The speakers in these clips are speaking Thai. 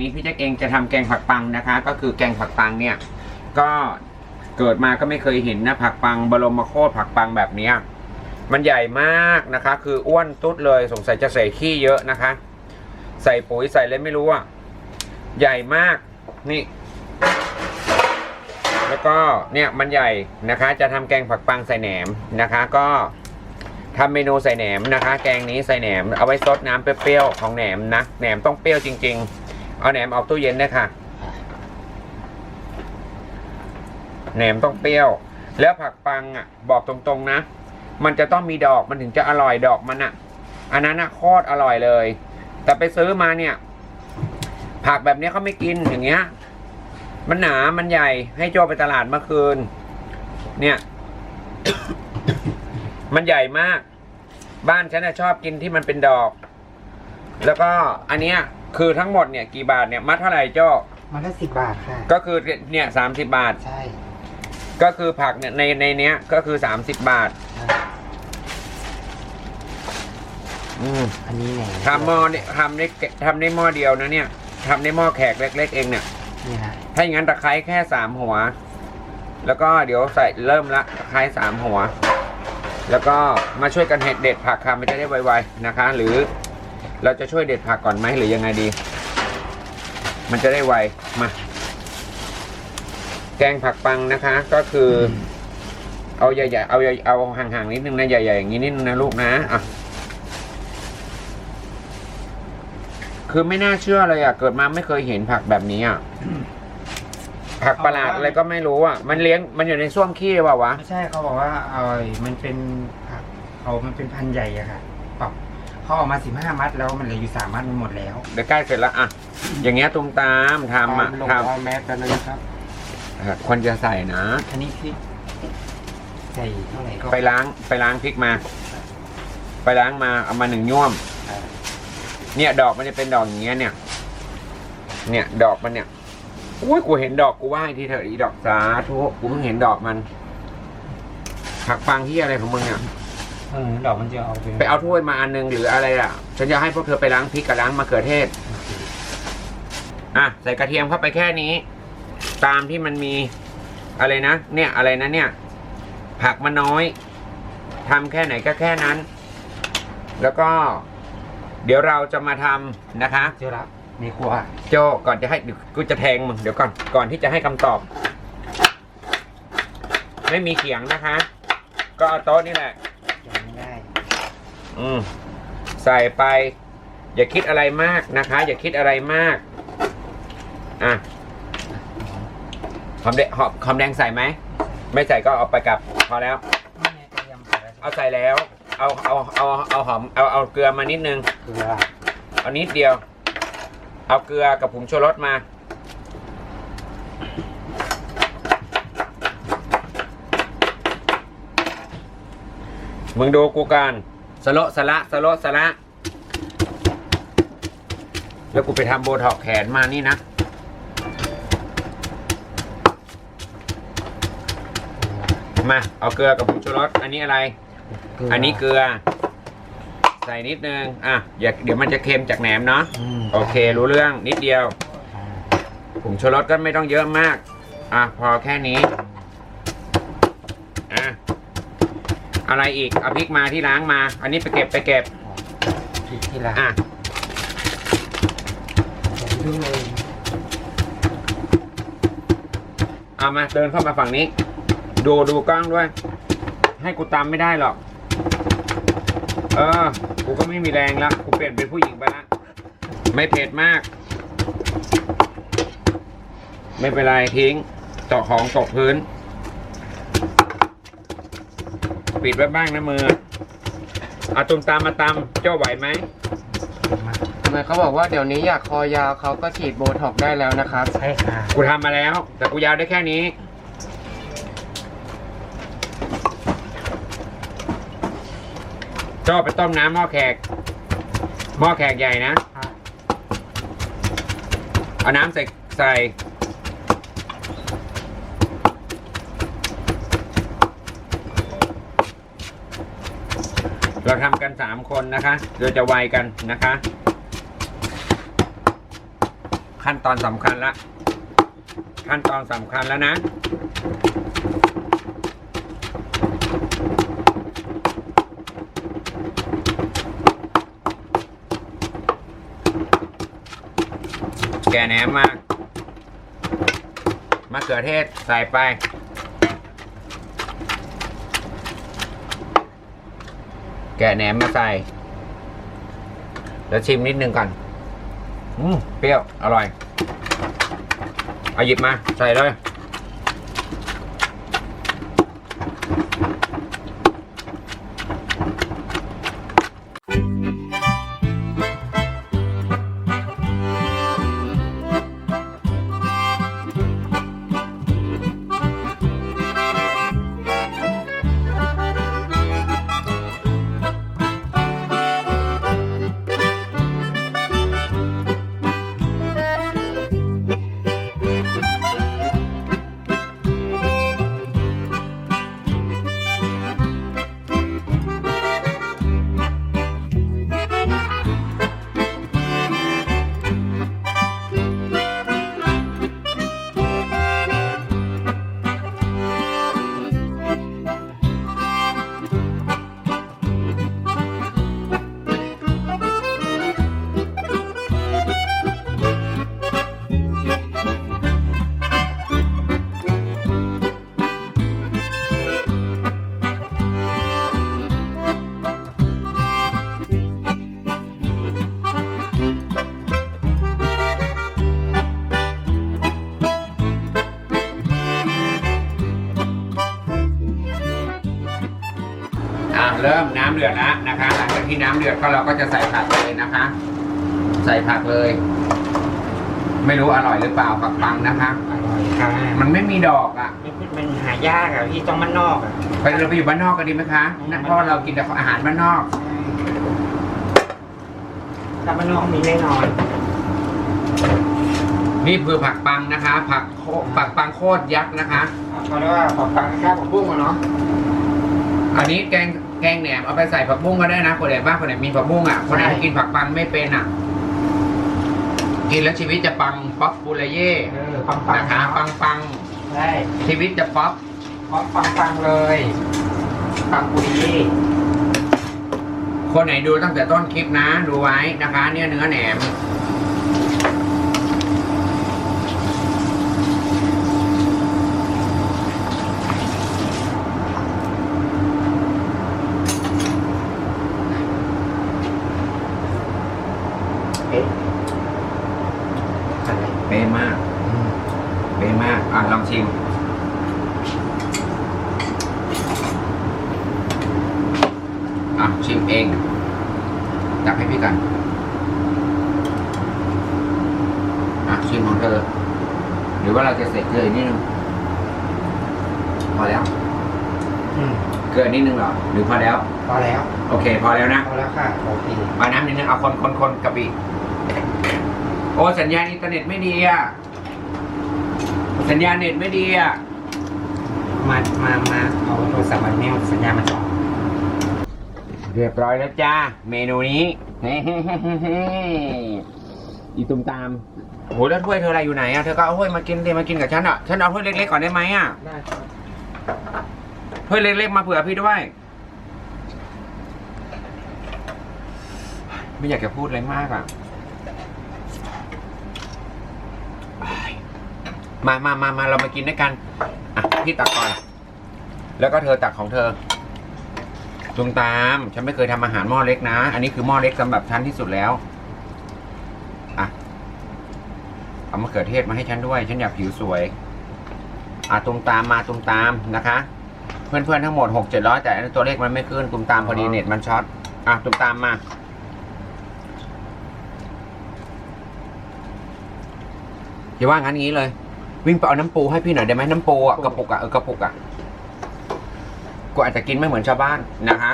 นี้พี่แจ็คเองจะทำแกงผักปังนะคะ ก็คือแกงผักปังเนี่ย ก็เกิดมาก็ไม่เคยเห็นนะผักปังบรมโคตรผักปังแบบเนี้ยมันใหญ่มากนะคะ คืออ้วนตุ๊ดเลยสงสัยจะใส่ขี้เยอะนะคะ ใส่ปุ๋ยใส่อะไรไม่รู้อะใหญ่มากนี่แล้วก็เนี่ยมันใหญ่นะคะ จะทำแกงผักปังใส่แหนมนะคะ ก็ทำเมนูใส่แหนมนะคะ แกงนี้ใส่แหนมเอาไว้ซดน้ำเปรี้ยวๆของแหนมนะแหนมต้องเปรี้ยวจริงๆ เอาแหนมออกตู้เย็นด้วยค่ะ แหนมต้องเปรี้ยว แล้วผักปังอะ บอกตรงๆนะ มันจะต้องมีดอกมันถึงจะอร่อยดอกมันอะ อันนั้นอะโคตรอร่อยเลย แต่ไปซื้อมาเนี่ย ผักแบบนี้เขาไม่กินอย่างเงี้ย มันหนา มันใหญ่ ให้โจไปตลาดเมื่อคืน เนี่ย มันใหญ่มาก บ้านฉันน่ะชอบกินที่มันเป็นดอก แล้วก็อันเนี้ย คือทั้งหมดเนี่ยกี่บาทเนี่ยมัดเท่าไหร่โจมันละสิบบาทค่ะ ก็คือเนี่ยสามสิบาท ใช่ ก็คือผักเนี่ยในในเนี้ยก็คือสามสิบบาทใช่อืมอันนี้แหนมทำหม้อเนี่ยทำได้ทำได้หม้อเดียวนะเนี่ยทำได้หม้อแขกเล็ก ๆ เองเนี่ยนี่นะถ้าอย่างนั้นตะไคร้แค่สามหัว แล้วก็เดี๋ยวใส่เริ่มละตะไคร้สามหัว แล้วก็มาช่วยกันเห็ดเด็ดผักค่ะมันจะได้ไวๆนะคะ หรือ เราจะช่วยเด็ดผักก่อนไหมหรือยังไงดี มันจะได้ไวมา แกงผักปังนะคะ ก็คือ เอาใหญ่ๆเอาใหญ่เอาห่างๆนิดนึงนะใหญ่ๆอย่างนี้นิดนึงนะลูกนะอะคือไม่น่าเชื่อเลยอะ เกิดมาไม่เคยเห็นผักแบบนี้อะผักประหลาดอะไรก็ไม่รู้อะ มันเลี้ยงมันอยู่ในส้วมขี้หรือเปล่าวะ ไม่ใช่เขาบอกว่าเออมันเป็นผักเขามันเป็นพันธุ์ใหญ่อะค่ะ ปรับเขาออกมาสิบห้ามัดแล้วมันเหลืออยู่สามมัดมันหมดแล้วเดี๋ยวใกล้เสร็จแล้วอะอย่างเงี้ยตุ้มตามทำอะลงทเอาแมสกันเลยครับำควรจะใส่นะ อันนี้พริกใส่เท่าไหร่ก็ไปล้างไปล้างพริกมา ไปล้างมาเอามาหนึ่งย่วม อ่าเนี่ยดอกมันจะเป็นดอกอย่างเงี้ยเนี่ย เนี่ยดอกมันเนี่ยอุ้ยกูเห็นดอกกูไหว้ที่เถอะอีดอกสาธุกูเพิ่งเห็นดอกมันผักปังที่อะไรของมึงเนี่ย เออดอกมันจะเอาไปไปเอาถ้วยมาอันนึงหรืออะไรอะ ฉันจะให้พวกเธอไปล้างพริกกับล้างมะเขือเทศ อะ ใส่กระเทียมเข้าไปแค่นี้ ตามที่มันมีอะไรนะ เนี่ย อะไรนะเนี่ย ผักมันน้อยทำแค่ไหนก็แค่นั้น แล้วก็ เดี๋ยวเราจะมาทำนะคะ เจอแล้วในครัวโจก่อนจะให้เดี๋ยวกูจะแทงมึงเดี๋ยวก่อนก่อนที่จะให้คำตอบ ไม่มีเขียงนะคะ ก็เอาโต๊ะนี่แหละยังไม่ได้ อืมใส่ไป อย่าคิดอะไรมากนะคะ อย่าคิดอะไรมาก อะหอมแดงหอมหอมแดงใส่ไหม ไม่ใส่ก็เอาไปกับพอแล้วนี่ไงกระเทียมใส่แล้ว เอาใส่แล้ว เอาเอาเอาเอาหอมเอาเอาเกลือมานิดนึงเกลือเอานิดเดียว เอาเกลือกับผงชูรสมา มึงดูกูกัน สโละสละสโละสละแล้วกูไปทำโบท็อกแขนมานี่นะ มา เอาเกลือกับผงชูรสอันนี้อะไรเกลืออันนี้เกลือ ใส่นิดนึง อะอย่าเดี๋ยวมันจะเค็มจากแหนมเนาะมโอเค รู้เรื่องนิดเดียวอ่าผงชูรสก็ไม่ต้องเยอะมาก อะ พอแค่นี้ อะ อะไรอีกเอาพริกมาที่ล้างมา อันนี้ไปเก็บไปเก็บพริกที่ร้านอะใส่ด้วยเอามาเดินเข้ามาฝั่งนี้ ดูดูกล้องด้วย ให้กูตามไม่ได้หรอก เออ กูก็ไม่มีแรงแล้วกูเปลี่ยนเป็นผู้หญิงไปละไม่เผ็ดมาก ไม่เป็นไรทิ้งเจาะของตกพื้น ปิดไว้บ้างนะมือเอาตุมตามมาตามเจ้าไหวไหมมาทำไมเขาบอกว่าเดี๋ยวนี้อยากคอยาวเขาก็ฉีดโบท็อกซ์ได้แล้วนะครับ ใช่ค่ะ กูทำมาแล้ว แต่กูยาวได้แค่นี้ชอบไปต้มน้ำหม้อแขก หม้อแขกใหญ่นะครับเอาน้ำใส่ใส่ เราทำกันสามคนนะคะเราจะไวกันนะคะ ขั้นตอนสำคัญละ ขั้นตอนสำคัญแล้วนะแกะแหนมมามะเขือเทศใส่ไป แกะแหนมมาใส่ แล้วชิมนิดนึงก่อน อืมเปรี้ยว อร่อย เอาหยิบมา ใส่เลย อะเริ่มน้ำเดือดแล้วนะคะ หลังจากที่น้ำเดือดก็เราก็จะใส่ผักเลยนะคะ ใส่ผักเลย ไม่รู้อร่อยหรือเปล่าผักปังนะคะ อร่อยค่ะมันไม่มีดอกอะ มันมันหายากอะพี่ต้องมันนอกอะไปเราไปอยู่บ้านนอกกันดีไหมคะนั่นเพราะว่าเรากินแต่อาหารบ้านนอกถ้ามันนอกมีแน่นอนนี่คือผักปังนะคะ ผักโคผักปังโคตรยักษ์นะคะ เขาเรียกว่าผักปังแค่ผักบุ้งอะเนาะอันนี้แกง แกงแหนมเอาไปใส่ผักบุ้งก็ได้นะคนไหนบ้างคนไหนมีผักบุ้งอะคนไหนกินผักปังไม่เป็นอะ กินแล้วชีวิตจะปังป๊อปปูลเย่เออปังปังนะคะปังปังใช่ชีวิตจะป๊อปเพราะปังปังเลยปังปุรีคนไหนดูตั้งแต่ต้นคลิปนะ ดูไว้นะคะ เนี่ยเนื้อแหนม เอ๊ะอะไร เป๊ะมาก เป๊ะมาก อะ ลองชิม อะชิมเองตักให้พี่กันอะชิมของเธอหรือว่าเราจะเสร็จเกลืออีกนิดนึงพอแล้วอืมเกลือนิดนึงเหรอ หรือพอแล้ว พอแล้ว โอเค พอแล้วนะพอแล้วค่ะโอเคเอาน้ำนิดนึงเอาคนคนคนกะปิโอ้สัญญาณอินเทอร์เน็ตไม่ดีอะสัญญาณเน็ตไม่ดีอะมามามาเอาโทรศัพท์มาแมวสัญญาณมาจอด เรียบร้อยแล้วจ้า เมนูนี้อีตุมตามโหแล้วถ้วยเธออะไรอยู่ไหนอะเธอก็เอาถ้วยมากินเดี๋ยวมากินกับฉันอะฉันเอาถ้วยเล็กๆก่อนได้ไหมอะได้ครับถ้วยเล็กๆมาเผื่อพี่ด้วย ไม่อยากจะพูดอะไรมากอะมามามามาเรามากินด้วยกัน อะ พี่ตักก่อน แล้วก็เธอตักของเธอ ตุมตาม ฉันไม่เคยทำอาหารหม้อเล็กนะ อันนี้คือหม้อเล็กสำหรับฉันที่สุดแล้วอะเอามะเขือเทศมาให้ฉันด้วย ฉันอยากผิวสวยอะตุมตามมาตุมตามนะคะ เพื่อนๆทั้งหมดหกเจ็ดร้อยแต่อันนนตัวเลขมันไม่ขึ้นตุมตามพอดีเน็ตมันช็อตอะตุมตามมาอย่าว่างั้นงี้เลย วิ่งไปเอาน้ำปูให้พี่หน่อยได้ไหมน้ำปูอะกระปุกอะเออกระปุกอะ กูอาจจะกินไม่เหมือนชาวบ้านนะคะ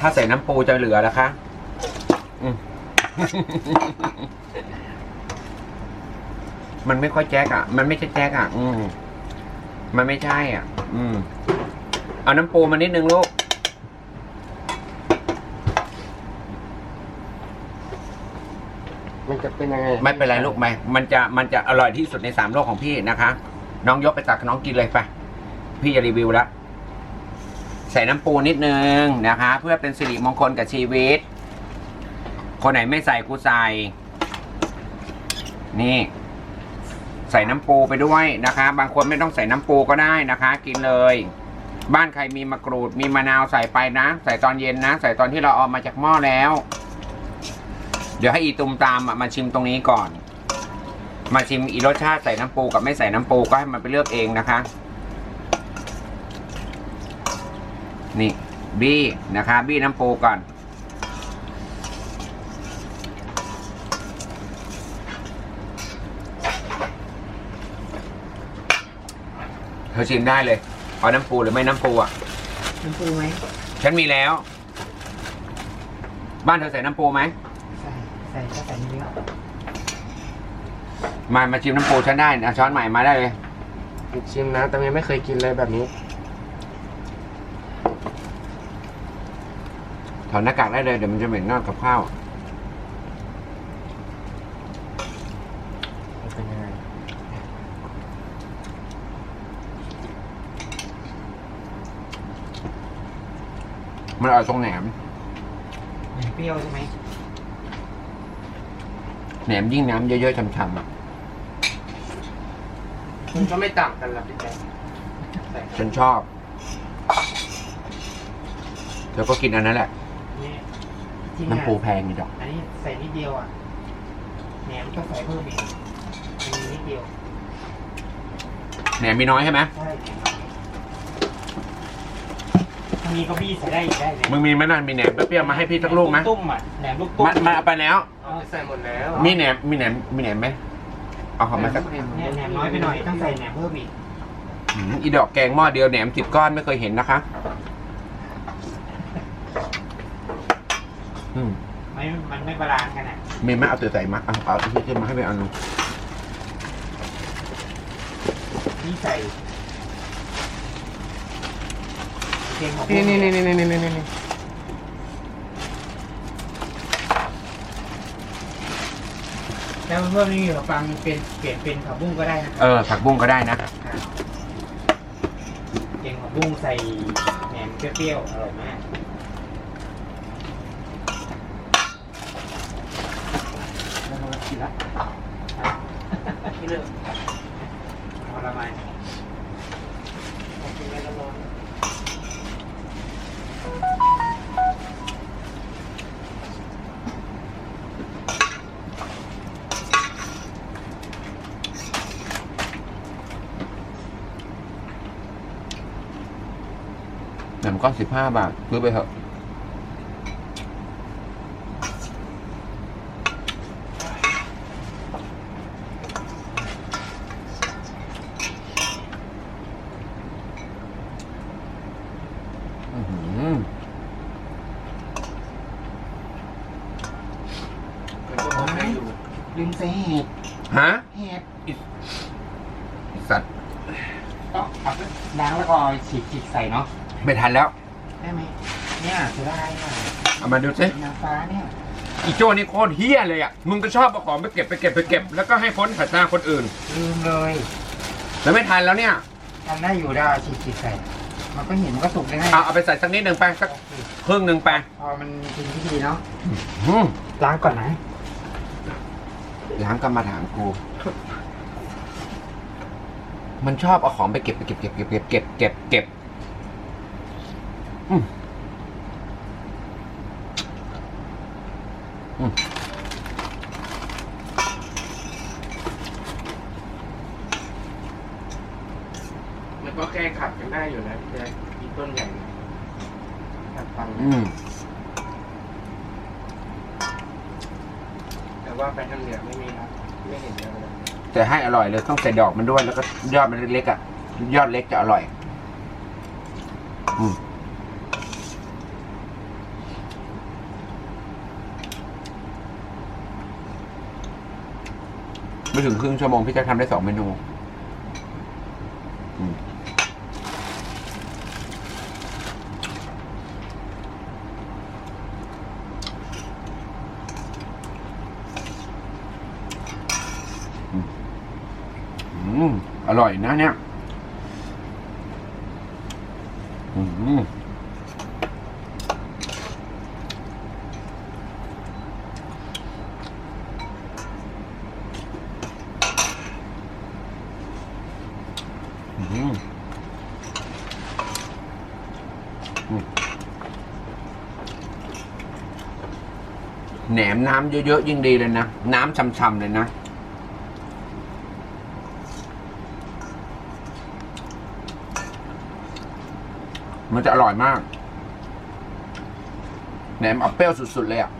ถ้าใส่น้ำปูจะเหลือนะคะอืมมันไม่ค่อยแจ๊กอะ มันไม่ใช่แจ๊กอะ อืม มันไม่ใช่อะ อืม เอาน้ำปูมานิดนึงลูกรมันจะเป็นยังไง ไม่เป็นไรลูกไม่มันจะมันจะอร่อยที่สุดในสามโลกของพี่นะคะ น้องยกไปตักน้องกินเลยไป พี่จะรีวิวแล้ว ใส่น้ำปูนิดนึงนะคะ เพื่อเป็นสิริมงคลกับชีวิต คนไหนไม่ใส่กูใส่ นี่ ใส่น้ำปูไปด้วยนะคะ บางคนไม่ต้องใส่น้ำปูก็ได้นะคะ กินเลย บ้านใครมีมะกรูด มีมะนาวใส่ไปนะ ใส่ตอนเย็นนะ ใส่ตอนที่เราเอามาจากหม้อแล้ว เดี๋ยวให้อีตุมตามมาชิมตรงนี้ก่อนมาชิมอีรสชาติใส่น้ำปูกับไม่ใส่น้ำปูก็ให้มันไปเลือกเองนะคะ นี่บี้นะคะบี้น้ำปูก่อน เธอชิมได้เลย เอาน้ำปูหรือไม่น้ำปูอะ น้ำปูไหมฉันมีแล้ว บ้านเธอใส่น้ำปูไหมใส่ใส่ก็ใส่เยอะมามาชิมน้ำปูฉันได้นะช้อนใหม่มาได้เลย ชิมนะ แต่ยังไม่เคยกินเลยแบบนี้ ถอดหน้ากากได้เลยเดี๋ยวมันจะเหม็นนอกกับข้าวมันเป็นยังไงมันอร่อยตรงแหนมเปรี้ยวใช่ไหมแหนมยิ่งน้ำเยอะๆช่ำๆอะมันก็ไม่ต่างกันละพี่แจ๊คใส่ฉันชอบ เธอก็กินอันนั้นแหละ เนี่ยที่น้ำปูแพงนี่ดอกอันนี้ใส่นิดเดียวอะแหนมก็ใส่เพิ่มอีกอันนี้นิดเดียวแหนมมีน้อยใช่ไหมใช่ถ้ามีก็บี้ใส่ได้อีกได้เลยมึงมีไหมนั่นมีแหนมเปรี้ยวๆมาให้พี่สักลูกไหมตุ้มอะแหนมลูกตุ้มมามาเอาไปแล้ว เอาไปใส่หมดแล้วมีแหนมมีแหนมมีแหนมไหมเอาของมาสักเนี่ยแหนมน้อยไปหน่อยต้องใส่แหนมเพิ่มอีก อืมอีดอกแกงหม้อเดียวแหนมสิบก้อนไม่เคยเห็นนะคะ อืม ไม่มันไม่บาลานซ์กันอะมีไหมเอาตัวใส่มาเอาเอาที่ที่มาให้ไปเอาหนึ่งนี่ใส่เกงของนี่นี่นี่นี่นี่นี่นี่แล้วเพิ่มนี่ขนมปังเป็นเปลี่ยนเป็นผักบุ้งก็ได้นะเออผักบุ้งก็ได้นะเกงผักบุ้งใส่แหนมเปรี้ยวๆอร่อยมากแล้วเรา กินละกินเลยเอาละไมเอากินไว้แล้วร้อนแหนมก้อนสิบห้าบาทซื้อไปเถอะ อื้อหือ ลืมใส่เห็ด ฮะ เห็ด สัตว์ ต้องเอาไปล้างแล้วก็เอาฉีกฉีก ใส่เนาะไม่ทันแล้ว ได้ไหมเนี่ยเสียดายอะเอามาดูสินางฟ้าเนี่ยอีโจ้นี่โคตรเฮี้ยเลยอะ มึงก็ชอบเอาของไปเก็บไปเก็บไปเก็บ แล้วก็ให้พ้นสายตาคนอื่น ลืมเลยแล้วไม่ทันแล้วเนี่ย ทำได้อยู่ได้เอาฉีกฉีกใส่ มันก็เห็นมันก็สุกได้ไงเอาเอาไปใส่สักนิดหนึ่งไปสักครึ่งหนึ่งไปพอมันกินพิธีเนาะอืมล้างก่อนนะล้างกรรมาฐานกู มันชอบเอาของไปเก็บไปเก็บเก็บเก็บเก็บเก็บเก็บเก็บ อืมอืมมันก็แก้ขัดกันได้อยู่นะพี่แจ๊คมีต้นใหญ่นะขัดฟังอืมแต่ว่าไปทางเหนือไม่มีครับ ไม่เห็นเยอะเลยแต่ให้อร่อยเลยต้องใส่ดอกมันด้วยแล้วก็ยอดมันเล็กๆอะ ยอดเล็กจะอร่อย อืม ไม่ถึงครึ่งชั่วโมงพี่แจ็คทำได้สองเมนูอืมอร่อยนะเนี่ย อืม แหนมน้ำเยอะๆยิ่งดีเลยนะ น้ำช่ำๆเลยนะมันจะอร่อยมาก แหนมเอาเปรี้ยวสุด ๆ เลยอะ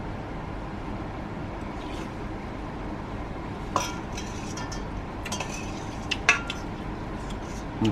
อื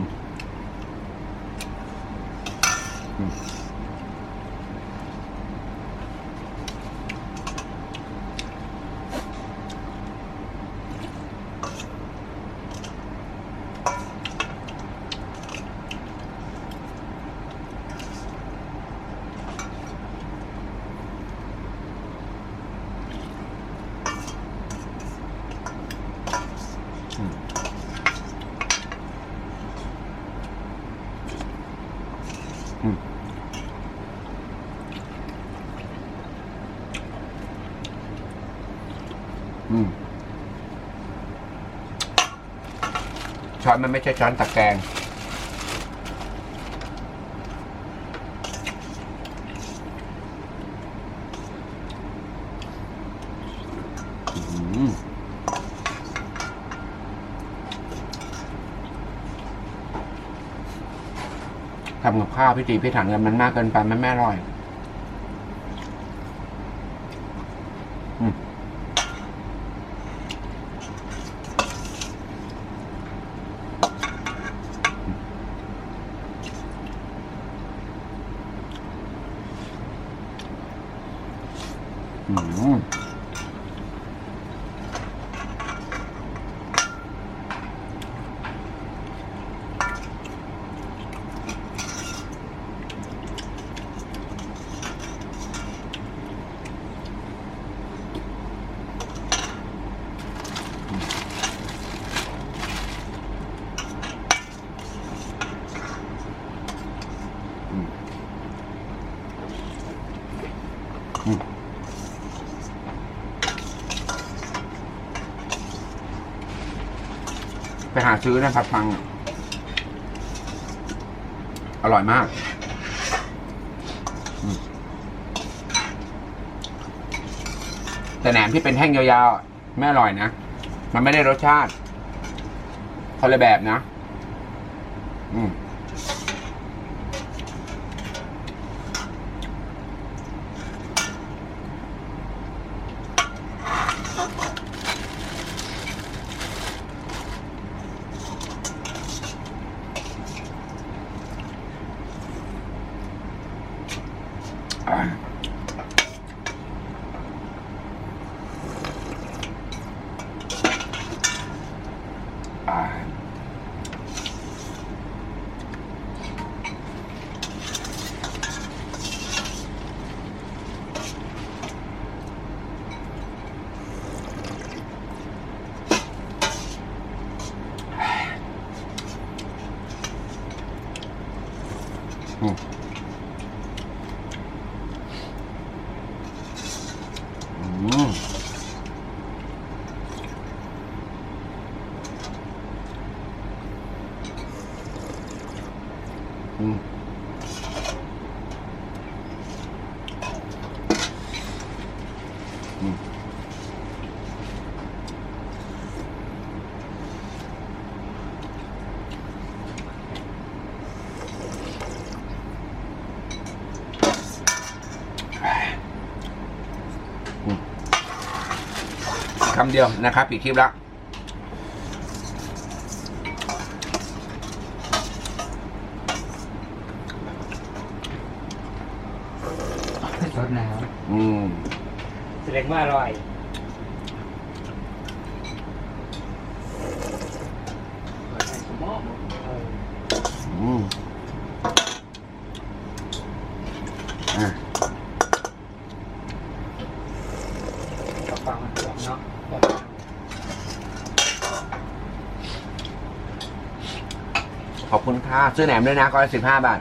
ช้อนมันไม่ใช่ช้อนตะแกรงอืมทำกับ ข้าวพี่ตีพี่ถันกันมันมากเกินไปมันไม่อร่อยอืม หาซื้อนะผัดฟัง อร่อยมากแต่แหนมที่เป็นแท่งยาวๆ ไม่อร่อยนะ มันไม่ได้รสชาติคนละแบบนะ อืม อ่าอ่าอืม อืมอืมอืมคำเดียวนะครับปิดคลิปแล้วสดน้อืมำแสดงว่าอร่อยเปิดให้สมองเอออืมอะ กระปังมันหอมเนาะากซื้อแหนมด้วยนะก้อนสิบห้าบาท